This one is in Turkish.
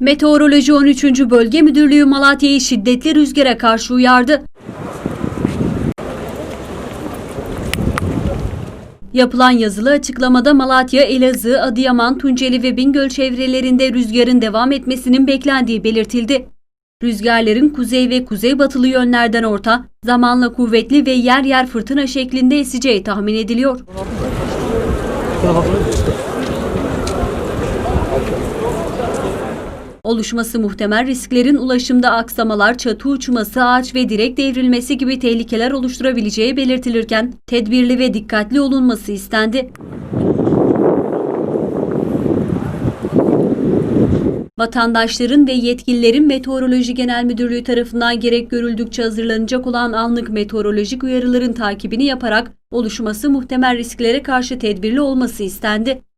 Meteoroloji 13. Bölge Müdürlüğü Malatya'yı şiddetli rüzgara karşı uyardı. Yapılan yazılı açıklamada Malatya, Elazığ, Adıyaman, Tunceli ve Bingöl çevrelerinde rüzgarın devam etmesinin beklendiği belirtildi. Rüzgarların kuzey ve kuzeybatılı yönlerden orta, zamanla kuvvetli ve yer yer fırtına şeklinde eseceği tahmin ediliyor. Oluşması muhtemel risklerin ulaşımda aksamalar, çatı uçması, ağaç ve direk devrilmesi gibi tehlikeler oluşturabileceği belirtilirken tedbirli ve dikkatli olunması istendi. Vatandaşların ve yetkililerin Meteoroloji Genel Müdürlüğü tarafından gerek görüldükçe hazırlanacak olan anlık meteorolojik uyarıların takibini yaparak oluşması muhtemel risklere karşı tedbirli olması istendi.